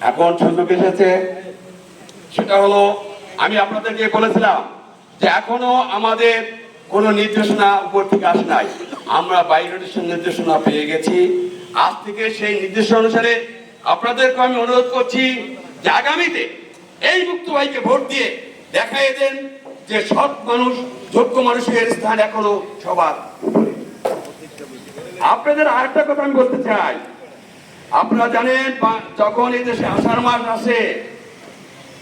এখন সুযোগ এসেছে। সেটা হলো, আমি আপনাদেরকে বলেছিলাম যে এখনও আমাদের কোনো নির্দেশনা উপর থেকে আসে নাই। আমরা বাইরের নির্দেশনা পেয়ে গেছি। আজ থেকে সেই নির্দেশনা অনুসারে আপনাদেরকে আমি অনুরোধ করছি যে আগামীতে এই মুক্ত ভাইকে ভোট দিয়ে দেখাই দেন যে সৎ মানুষ, যোগ্য মানুষের স্থান এখনও সবার। আপনাদের আরেকটা কথা আমি বলতে চাই। আপনারা জানেন যখন এই দেশে আষাঢ় মাস আসে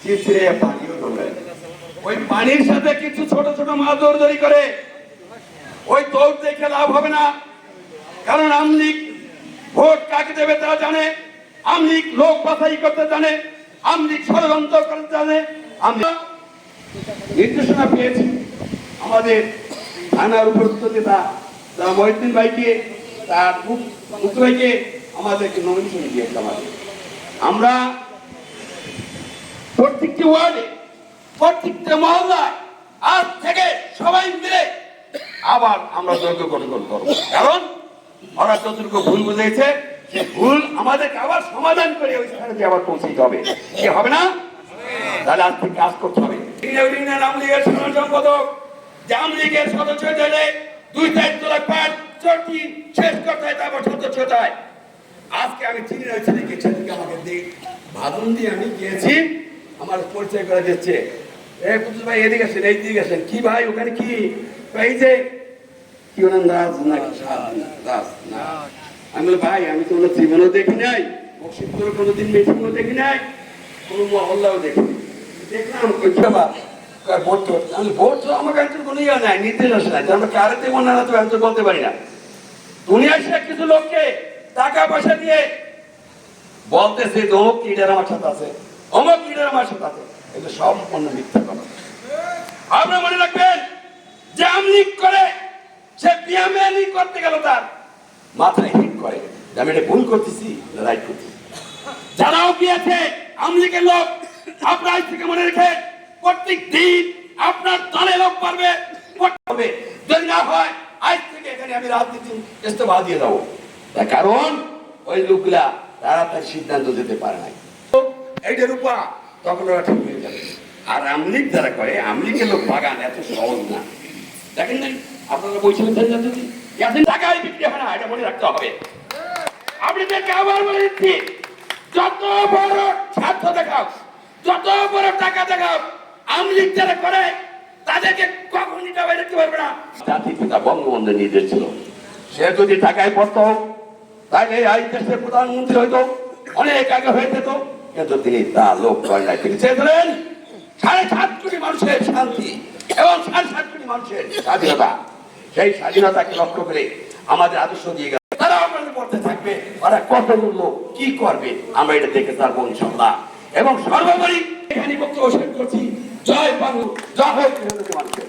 চিত্রে পানিও ওই পানির সাথে কিছু ছোট ছোট মাছ দৌড়দৌড়ি করে। ওই দৌড় দেখে লাভ হবে না। কারণ আমলিক ভোট কাকে দেবে তারা জানে। আমলিক লোক বাছাই করতে জানে। আমলিক ষড়যন্ত্র করতে জানে। আমরা নির্দেশনা পেয়েছি। আমাদের থানার উপস্থিতা মহিউদ্দিন ভাইকে, তার মুখ- ভাইকে আমাদেরকে নমিনেশন দিয়েছে আমাদের আমরা প্রত্যেকটি ওয়ার্ডে, প্রত্যেকটা মহল্লায় আজ থেকে সবাই মিলে আবার আমরা যোগ্য গঠন করব। কারণ ওরা যতটুকু ভুল বুঝেছে সে ভুল আমাদেরকে আবার সমাধান করে ওই স্থানে আবার পৌঁছতে হবে। কি হবে না? তাহলে আজ থেকে কাজ করতে হবে। আওয়ামী সাধারণ সম্পাদক যে আওয়ামী সদস্য দুই দায়িত্ব লাগবেন চটি শেষ করতে হয়, তারপর সদস্য আমি চিনি না ছেলেকে ছেলেকে আমাকে দিক ভাদন দিয়ে আমি গিয়েছি আমার পরিচয় করে দিচ্ছে। এ কুতুস ভাই এদিকে আসেন এই দিকে আসেন। কি ভাই ওখানে কি? এই যে কি ওনার দাস নাকি দাস না আমি বলি, ভাই আমি তো ওনার জীবনও দেখি নাই বক্সিপুরে কোনোদিন মিটিংও দেখি নাই কোনো মহল্লাও দেখিনি দেখলাম ওই বাবা আমি ভোট কাছে কোনো ইয়ে নাই নির্দেশ আসে না আমরা কারে দেবো না তো বলতে পারি না। দুনিয়ার সে কিছু লোককে টাকা পয়সা দিয়ে বলতেছে যে অমুক আমার সাথে আছে, অমুক লিডার আমার সাথে আছে। এগুলো সম্পূর্ণ মিথ্যা কথা। আপনারা মনে রাখবেন যে আমলিক করে, সে বিয়ামেলি করতে গেল তার মাথায় হিট করে। আমি এটা ভুল করতেছি রাইট করতেছি? যারাও গিয়েছে, আমলিকের লোক, আপনার থেকে মনে রেখে, প্রত্যেক দিন আপনার দলে লোক পারবে হবে। যদি না হয়, আজ থেকে এখানে আমি রাজনীতি ইস্তফা দিয়ে দেবো। তার কারণ, ওই লোকগুলা তাড়াতাড়ি সিদ্ধান্ত দিতে পারে না এইটার উপর তখন ওরা ঠিক হয়ে যাবে। আর আমলিক যারা করে, আমলিকের লোক বাগান এত সহজ না। দেখেন নাই, আপনারা যদি এত টাকায় বিক্রি হয় না, এটা মনে রাখতে হবে। আপনাদেরকে আবার বলে দিচ্ছি, যত বড় স্বার্থ দেখাও, যত বড় টাকা দেখাও, আমলিক যারা করে, তাদেরকে কখনই টাকা দেখতে পারবে না? জাতির পিতা বঙ্গবন্ধুর নির্দেশ ছিল। সে যদি টাকায় পড়তো তাহলে এই দেশের প্রধানমন্ত্রী হয়তো অনেক আগে হয়ে যেত কিন্তু তিনি তা লোক করে নাই। তিনি চেয়েছিলেন সাড়ে সাত কোটি মানুষের শান্তি এবং সাড়ে সাত কোটি মানুষের স্বাধীনতা। সেই স্বাধীনতাকে লক্ষ্য করে আমাদের আদর্শ দিয়ে গেল। তারা আমাদের পড়তে থাকবে। ওরা কত মূল্য, কি করবে, আমরা এটা দেখে তারপর ইনশাল্লাহ এবং সর্বোপরি এখানে বক্তব্য শেষ করছি। জয় বাংলা, জয় হোক মানুষের